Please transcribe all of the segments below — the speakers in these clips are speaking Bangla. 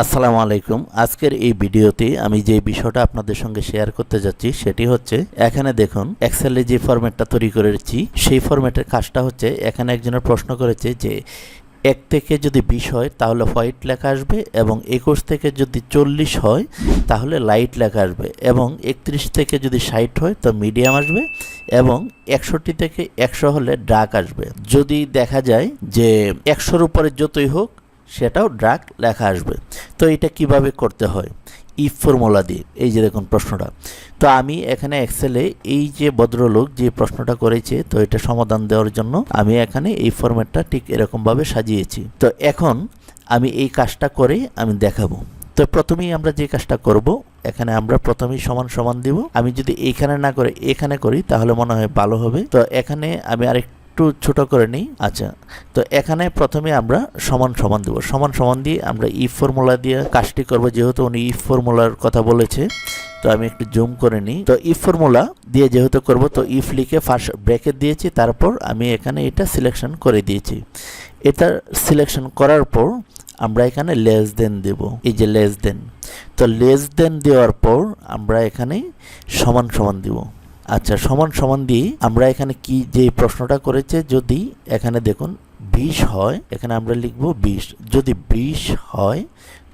আসসালামু আলাইকুম। আজকের এই ভিডিওতে আমি যে বিষয়টা আপনাদের সঙ্গে শেয়ার করতে যাচ্ছি, সেটি হচ্ছে এখানে দেখুন এক্সেলে যে ফরম্যাটটা তৈরি করেছি, সেই ফরম্যাটের কাজটা হচ্ছে, এখানে একজনের প্রশ্ন করেছে যে, এক থেকে যদি বিশ হয়, তাহলে হোয়াইট লেখা আসবে এবং একুশ থেকে যদি চল্লিশ হয়, তাহলে লাইট লেখা আসবে এবং একত্রিশ থেকে যদি ষাট হয়, তো মিডিয়াম আসবে এবং একষট্টি থেকে একশো হলে ডার্ক আসবে। যদি দেখা যায় যে একশোর উপরে যতই হোক সেটাও ড্রাগ লেখা আসবে। তো এটা কীভাবে করতে হয়? ইফ ফর্মুলা দিয়ে। এই যে দেখুন প্রশ্নটা। তো আমি এখানে এক্সেলে এই যে ভদ্রলোক যে প্রশ্নটা করেছে, তো এটা সমাধান দেওয়ার জন্য আমি এখানে এই ফরম্যাটটা ঠিক এরকমভাবে সাজিয়েছি। তো এখন আমি এই কাজটা করে আমি দেখাবো। তো প্রথমেই আমরা যে কাজটা করব, এখানে আমরা প্রথমেই সমান সমান দিব। আমি যদি এইখানে না করে এখানে করি, তাহলে মনে হয় ভালো হবে। তো এখানে আমি আরেক একটু ছোট করে নিই। আচ্ছা তো এখানে প্রথমে আমরা সমান সমান দেব। সমান সমান দিয়ে আমরা ইফ ফর্মুলা দিয়ে কাজটি করব, যেহেতু উনি ইফ ফর্মুলার কথা বলেছে, তো আমি একটু জুম করে নিই। তো ইফ ফর্মুলা দিয়ে যেহেতু করব, তো ইফ লিখে ফার্স্ট ব্র্যাকেট দিয়েছি, তারপর আমি এখানে এটা সিলেকশন করে দিয়েছি। এটা সিলেকশন করার পর আমরা এখানে লেস দেন দেব। এই যে লেস দেন তো লেস দেন দেওয়ার পর আমরা এখানে সমান সমান দিব। আচ্ছা সমান সমান দিয়ে আমরা এখানে কি যে প্রশ্নটা করেছে, যদি এখানে দেখুন বিশ হয়, এখানে আমরা লিখব বিশ। যদি বিশ হয়,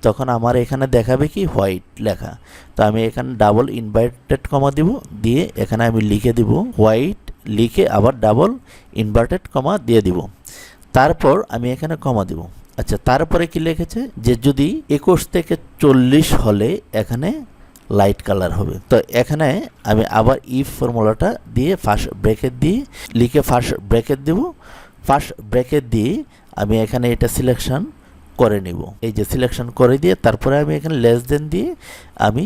তখন আমার এখানে দেখাবে কি হোয়াইট লেখা। তো আমি এখানে ডাবল ইনভার্টেড কমা দিব, দিয়ে এখানে আমি লিখে দিব হোয়াইট, লিখে আবার ডাবল ইনভার্টেড কমা দিয়ে দিব। তারপর আমি এখানে কমা দিব। আচ্ছা তারপরে কি লিখেছে? যে যদি একুশ থেকে চল্লিশ হলে এখানে লাইট কালার হবে। তো এখানে আমি আবার ইফ ফর্মুলাটা দিয়ে ফার্স্ট ব্রেকেট দিয়ে লিখে ফার্স্ট ব্রেকেট দেব। ফার্স্ট ব্রেকেট দিয়ে আমি এখানে এটা সিলেকশন করে নিব। এই যে সিলেকশন করে দিয়ে তারপরে আমি এখানে লেস দেন দিয়ে আমি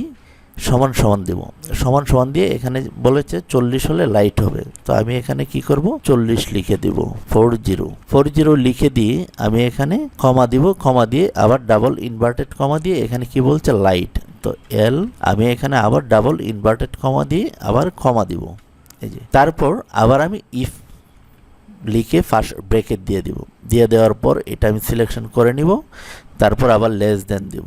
সমান সমান দেব। সমান সমান দিয়ে এখানে বলেছে চল্লিশ হলে লাইট হবে। তো আমি এখানে কি করব? চল্লিশ লিখে দিব। ফোর জিরো ফোর জিরো লিখে দিয়ে আমি এখানে কমা দিব। কমা দিয়ে আবার ডাবল ইনভার্টেড কমা দিয়ে এখানে কি বলছে? লাইট তো এল আমি এখানে আবার ডাবল ইনভার্টেড কমা দিয়ে আবার কমা দিব। এই যে, তারপর আবার আমি ইফ লিখে ফার্স্ট ব্রেকেট দিয়ে দিব। দিয়ে দেওয়ার পর এটা আমি সিলেকশন করে নিব, তারপর আবার লেস দেন দিব।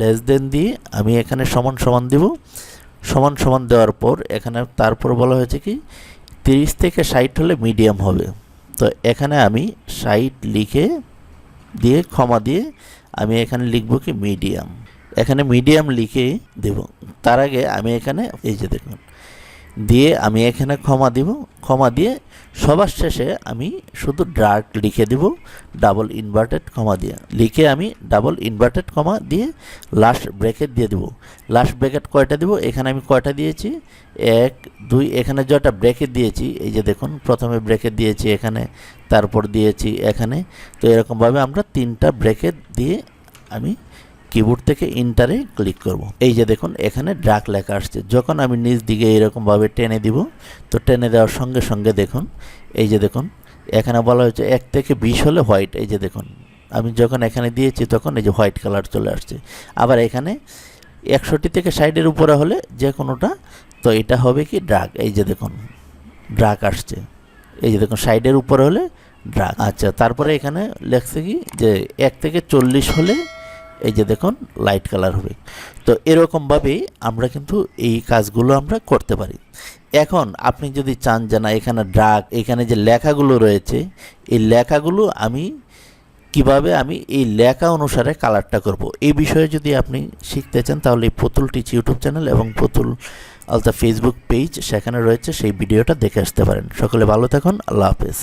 লেস দেন দিয়ে আমি এখানে সমান সমান দিব। সমান সমান দেওয়ার পর এখানে, তারপর বলা হয়েছে কি, তিরিশ থেকে ষাট হলে মিডিয়াম হবে। তো এখানে আমি ষাট লিখে দিয়ে ক্ষমা দিয়ে আমি এখানে লিখব কি মিডিয়াম এখানে মিডিয়াম লিখে দেব। তার আগে আমি এখানে এই যে দেখুন, দিয়ে আমি এখানে ক্ষমা দিব। ক্ষমা দিয়ে সবার শেষে আমি শুধু ডার্ক লিখে দিব ডাবল ইনভার্টেড কমা দিয়ে। লিখে আমি ডাবল ইনভার্টেড কমা দিয়ে লাস্ট ব্র্যাকেট দিয়ে দেব। লাস্ট ব্র্যাকেট কয়টা দিব? এখানে আমি কয়টা দিয়েছি? এক, দুই, এখানে যটা ব্র্যাকেট দিয়েছি, এই যে দেখুন, প্রথমে ব্র্যাকেট দিয়েছি এখানে, তারপর দিয়েছি এখানে। তো এরকমভাবে আমরা তিনটা ব্র্যাকেট দিয়ে আমি কিবোর্ড থেকে ইন্টারে ক্লিক করব। এই যে দেখুন, এখানে ড্রাক লেখা আসছে। যখন আমি নিচ দিকে এরকমভাবে টেনে দিব, তো টেনে দেওয়ার সঙ্গে সঙ্গে দেখুন, এই যে দেখুন, এখানে বলা হয়েছে এক থেকে বিশ হলে হোয়াইট এই যে দেখুন, আমি যখন এখানে দিয়েছি তখন এই যে হোয়াইট কালার চলে আসছে। আবার এখানে একষট্টি থেকে ষাটের উপরে হলে যে কোনোটা, তো এটা হবে কি ড্রাগ এই যে দেখুন ড্রাগ আসছে। এই যে দেখুন সাইডের উপরে হলে ড্রাগ আচ্ছা তারপরে এখানে লেখছে কি যে এক থেকে চল্লিশ হলে এই যে দেখুন লাইট কালার হবে। তো এরকমভাবেই আমরা কিন্তু এই কাজগুলো আমরা করতে পারি। এখন আপনি যদি চান যে না, এখানে ড্রাগ এখানে যে লেখাগুলো রয়েছে, এই লেখাগুলো আমি কীভাবে আমি এই লেখা অনুসারে কালারটা করব? এই বিষয়ে যদি আপনি শিখতে চান, তাহলে পুতুল টিচ ইউটিউব চ্যানেল এবং পুতুল আলতা ফেসবুক পেজ সেখানে রয়েছে, সেই ভিডিওটা দেখে আসতে পারেন। সকলে ভালো থাকুন, আল্লাহ হাফেজ।